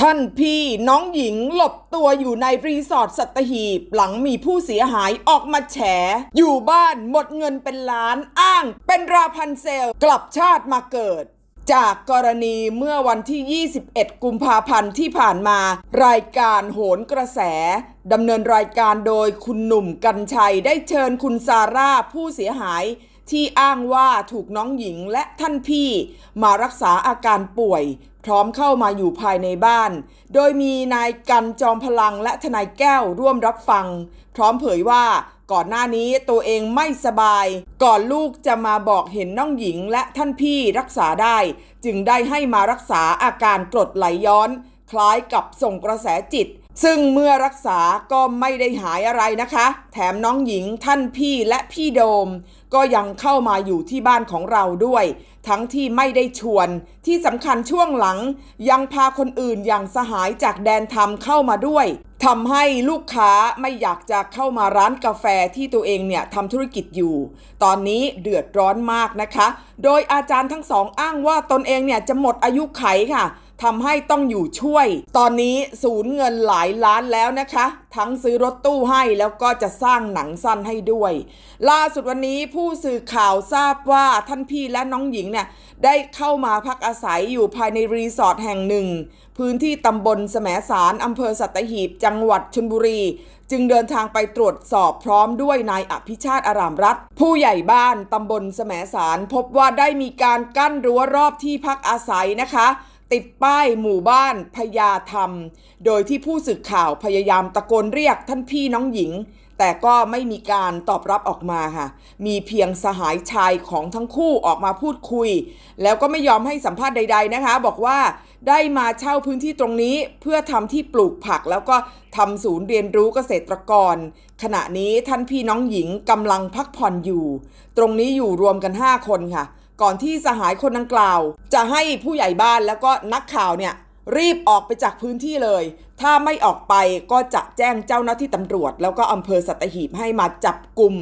ท่านพี่น้องหญิงหลบตัวอยู่ในรีสอร์ทสัตหีบ หลังมีผู้เสียหายออกมาแฉ อยู่บ้านหมดเงินเป็นล้านอ้าง เป็นราพันเซล กลับชาติมาเกิด จากกรณีเมื่อวันที่ 21 กุมภาพันธ์ที่ผ่านมา รายการโหนกระแสดำเนินรายการโดยคุณหนุ่มกัญชัยได้เชิญคุณซาร่าผู้เสียหายที่อ้างว่าถูกน้องหญิงและท่านพี่มารักษาอาการป่วย พร้อมเข้ามาอยู่ภายในบ้าน โดยมีนายกันจอมพลังและทนายแก้วร่วมรับฟัง พร้อมเผยว่าก่อนหน้านี้ตัวเองไม่สบาย ก่อนลูกจะมาบอกเห็นน้องหญิงและท่านพี่รักษาได้ จึงได้ให้มารักษาอาการกรดไหลย้อน คล้ายกับส่งกระแสจิต ซึ่งเมื่อรักษาก็ไม่ได้หายอะไรนะคะ แถมน้องหญิงท่านพี่และพี่โดม ก็ยังเข้ามาอยู่ที่บ้านของเราด้วย ทั้งที่ไม่ได้ชวน ที่สำคัญช่วงหลัง ยังพาคนอื่นอย่างสหายจากแดนธรรมเข้ามาด้วยทำให้ลูกค้าไม่อยากจะเข้ามาร้านกาแฟที่ตัวเองเนี่ยทำธุรกิจอยู่ ตอนนี้เดือดร้อนมากนะคะ โดยอาจารย์ทั้งสองอ้างว่าตนเองเนี่ยจะหมดอายุไขค่ะ ทำให้ต้องอยู่ช่วย ตอนนี้ศูนย์เงินหลายล้านแล้วนะคะ ทั้งซื้อรถตู้ให้แล้วก็จะสร้างหนังสั้นให้ด้วย ล่าสุดวันนี้ผู้สื่อข่าวทราบว่าท่านพี่และน้องหญิงเนี่ยได้เข้ามาพักอาศัยอยู่ภายในรีสอร์ทแห่งหนึ่ง พื้นที่ตำบลแสมสารอำเภอสัตหีบ จังหวัดชลบุรี จึงเดินทางไปตรวจสอบพร้อมด้วยนายอภิชาติอารามรัฐผู้ใหญ่บ้านตำบลแสมสารพบว่าได้มีการกั้นรั้วรอบที่พักอาศัยนะคะ ติดป้ายหมู่บ้านพญาธรรม โดยที่ผู้สื่อข่าวพยายามตะโกนเรียกท่านพี่น้องหญิง แต่ก็ไม่มีการตอบรับออกมาค่ะ มีเพียงสหายชายของทั้งคู่ออกมาพูดคุย แล้วก็ไม่ยอมให้สัมภาษณ์ใด ๆนะคะ บอกว่าได้มาเช่าพื้นที่ตรงนี้เพื่อทำที่ปลูกผัก แล้วก็ทำศูนย์เรียนรู้เกษตรกร ขณะนี้ท่านพี่น้องหญิงกำลังพักผ่อนอยู่ ตรงนี้อยู่รวมกัน 5 คนค่ะ ก่อนที่สหายคนดังกล่าว จะให้ผู้ใหญ่บ้านแล้วก็นักข่าวเนี่ยรีบออกไปจากพื้นที่เลย ถ้าไม่ออกไปก็จะแจ้งเจ้าหน้าที่ตำรวจ แล้วก็อำเภอสัตหีบให้มาจับกลุ่ม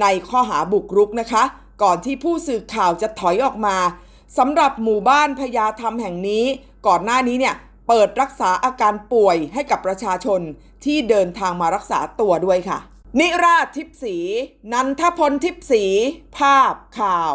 ในข้อหาบุกรุกนะคะ ก่อนที่ผู้สื่อข่าวจะถอยออกมาสำหรับหมู่บ้านพญาธรรมแห่งนี้ ก่อนหน้านี้เนี่ยเปิดรักษาอาการป่วยให้กับประชาชนที่เดินทางมารักษาตัวด้วยค่ะ นิราชทิพสี นันทพลทิพสี ภาพข่าว